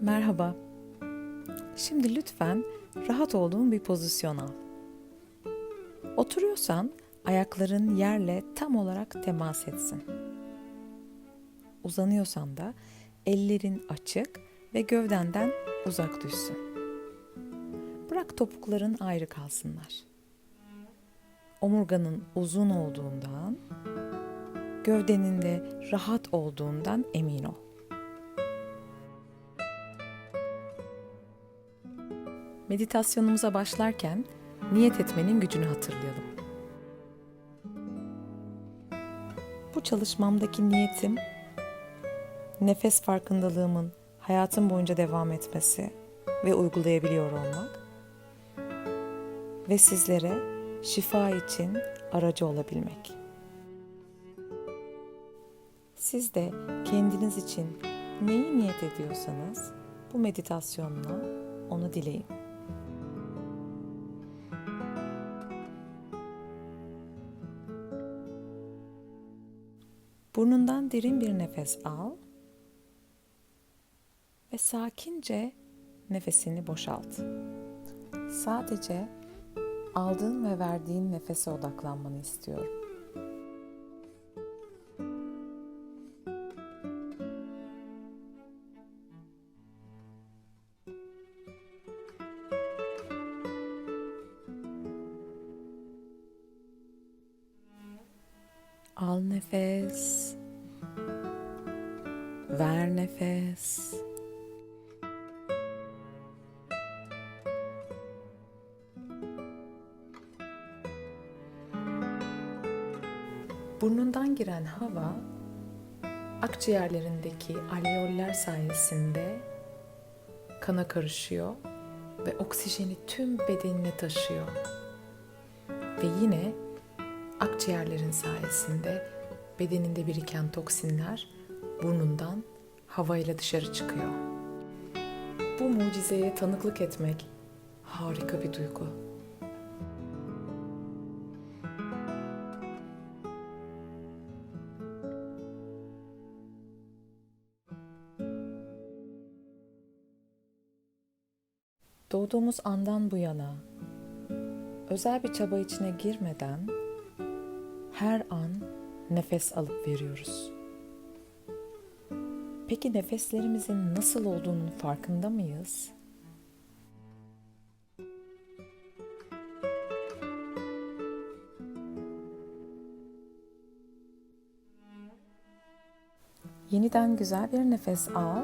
Merhaba. Şimdi lütfen rahat olduğun bir pozisyon al. Oturuyorsan ayakların yerle tam olarak temas etsin. Uzanıyorsan da ellerin açık ve gövdenden uzak düşsün. Bırak topukların ayrı kalsınlar. Omurganın uzun olduğundan, gövdenin de rahat olduğundan emin ol. Meditasyonumuza başlarken niyet etmenin gücünü hatırlayalım. Bu çalışmamdaki niyetim nefes farkındalığımın hayatım boyunca devam etmesi ve uygulayabiliyor olmak ve sizlere şifa için aracı olabilmek. Siz de kendiniz için neyi niyet ediyorsanız bu meditasyonla onu dileyin. Burnundan derin bir nefes al ve sakince nefesini boşalt. Sadece aldığın ve verdiğin nefese odaklanmanı istiyorum. Al nefes. Ver nefes. Burnundan giren hava akciğerlerindeki alveoller sayesinde kana karışıyor ve oksijeni tüm bedenine taşıyor. Ve yine akciğerlerin sayesinde bedeninde biriken toksinler burnundan havayla dışarı çıkıyor. Bu mucizeye tanıklık etmek harika bir duygu. Doğduğumuz andan bu yana özel bir çaba içine girmeden her an nefes alıp veriyoruz. Peki nefeslerimizin nasıl olduğunun farkında mıyız? Yeniden güzel bir nefes al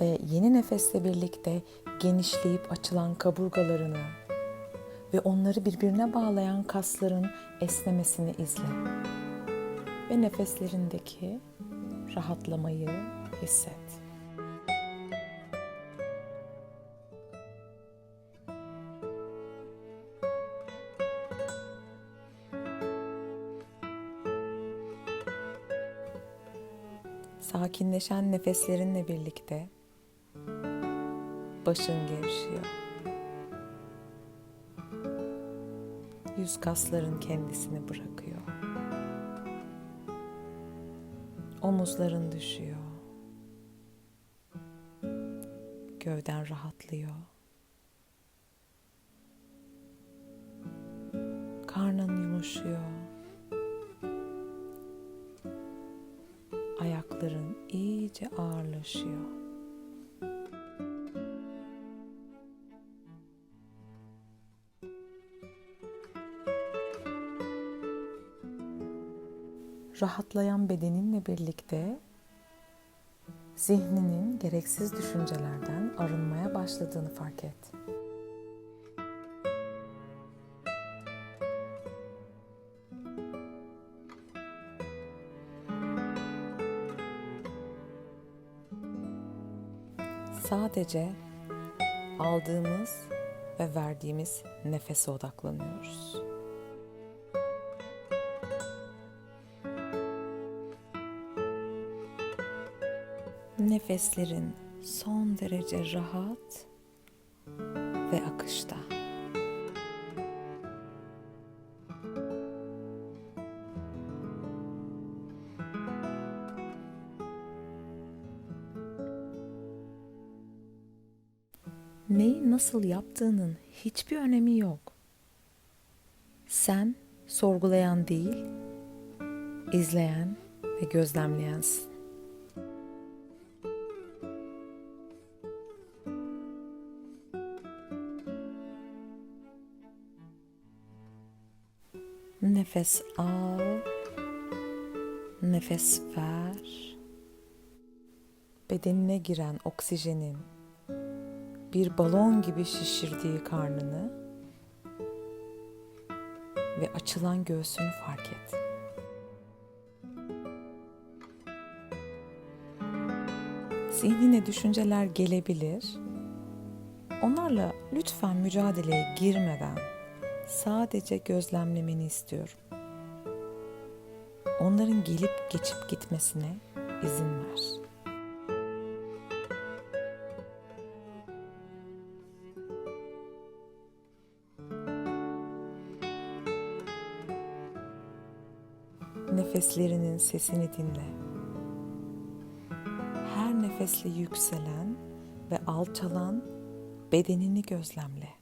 ve yeni nefesle birlikte genişleyip açılan kaburgalarını ve onları birbirine bağlayan kasların esnemesini izle. Ve nefeslerindeki rahatlamayı hisset. Sakinleşen nefeslerinle birlikte başın gevşiyor. Yüz kasların kendisini bırakıyor. Omuzların düşüyor. Gövden rahatlıyor. Karnın yumuşuyor. Ayakların iyice ağırlaşıyor. Rahatlayan bedeninle birlikte zihninin gereksiz düşüncelerden arınmaya başladığını fark et. Sadece aldığımız ve verdiğimiz nefese odaklanıyoruz. Nefeslerin son derece rahat ve akışta. neyi nasıl yaptığının hiçbir önemi yok. Sen sorgulayan değil, izleyen ve gözlemleyensin. Nefes al. Nefes ver. Bedenine giren oksijenin bir balon gibi şişirdiği karnını ve açılan göğsünü fark et. Zihnine düşünceler gelebilir. Onlarla lütfen mücadeleye girmeden sadece gözlemlemeni istiyorum. Onların gelip geçip gitmesine izin ver. Nefeslerinin sesini dinle. Her nefesle yükselen ve alçalan bedenini gözlemle.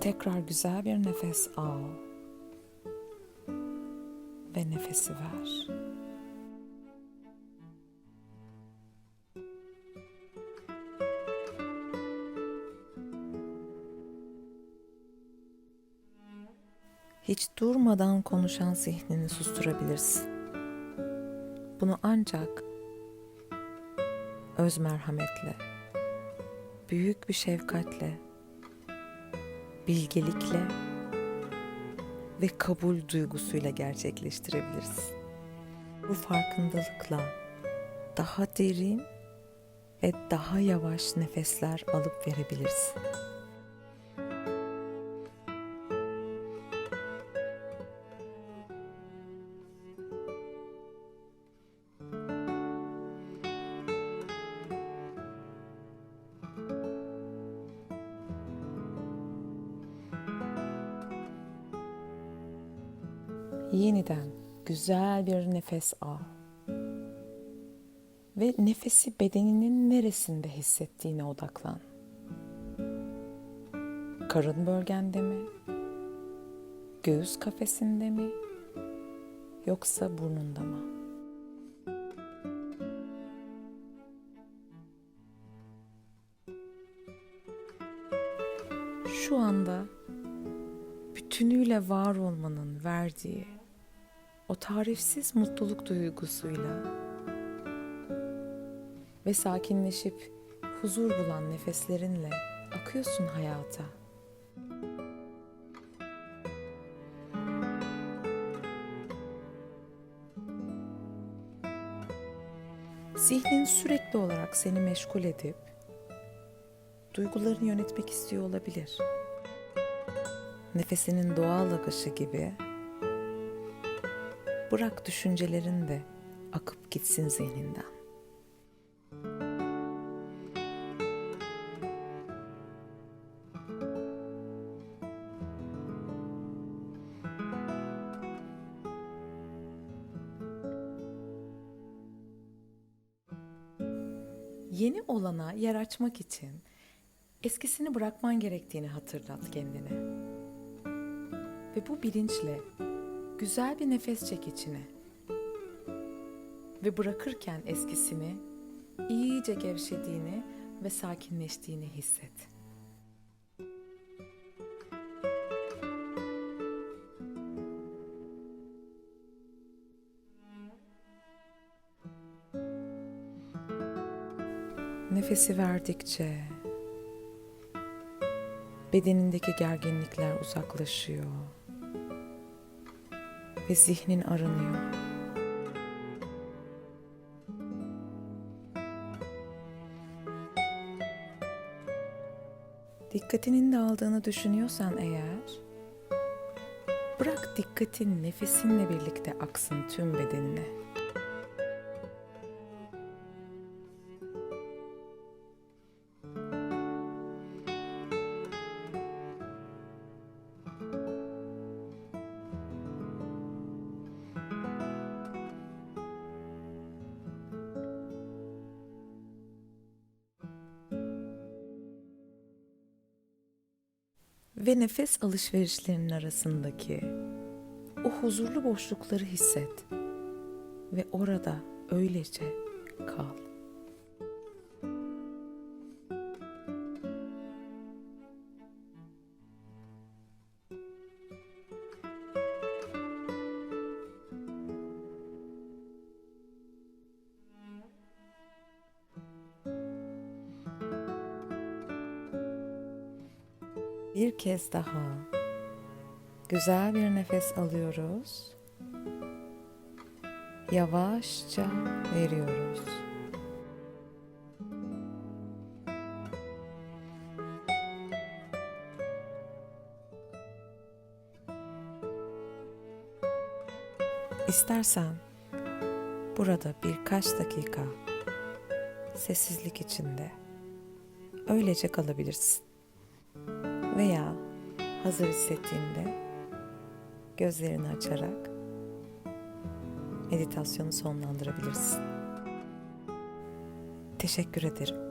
Tekrar güzel bir nefes al ve nefesi ver. Hiç durmadan konuşan zihnini susturabilirsin. Bunu ancak öz merhametle, büyük bir şefkatle, bilgelikle ve kabul duygusuyla gerçekleştirebilirsin. Bu farkındalıkla daha derin ve daha yavaş nefesler alıp verebilirsin. Yeniden güzel bir nefes al. Ve nefesi bedeninin neresinde hissettiğine odaklan. Karın bölgende mi? Göğüs kafesinde mi? Yoksa burnunda mı? Şu anda bütünüyle var olmanın verdiği o tarifsiz mutluluk duygusuyla ve sakinleşip huzur bulan nefeslerinle akıyorsun hayata. Zihnin sürekli olarak seni meşgul edip duygularını yönetmek istiyor olabilir. Nefesinin doğal akışı gibi Bırak düşüncelerin de akıp gitsin zihninden. Yeni olana yer açmak için eskisini bırakman gerektiğini hatırlat kendine. Ve bu bilinçle Güzel bir nefes çek içine. Ve bırakırken eskisini iyice gevşediğini ve sakinleştiğini hisset. Nefesi verdikçe bedenindeki gerginlikler uzaklaşıyor ve zihnin arınıyor. Dikkatinin dağıldığını düşünüyorsan eğer, bırak dikkatin nefesinle birlikte aksın tüm bedenine. Ve nefes alışverişlerinin arasındaki o huzurlu boşlukları hisset ve orada öylece kal. Bir kez daha güzel bir nefes alıyoruz. Yavaşça veriyoruz. İstersen burada birkaç dakika sessizlik içinde öylece kalabilirsin. Veya hazır hissettiğinde gözlerini açarak meditasyonu sonlandırabilirsin. Teşekkür ederim.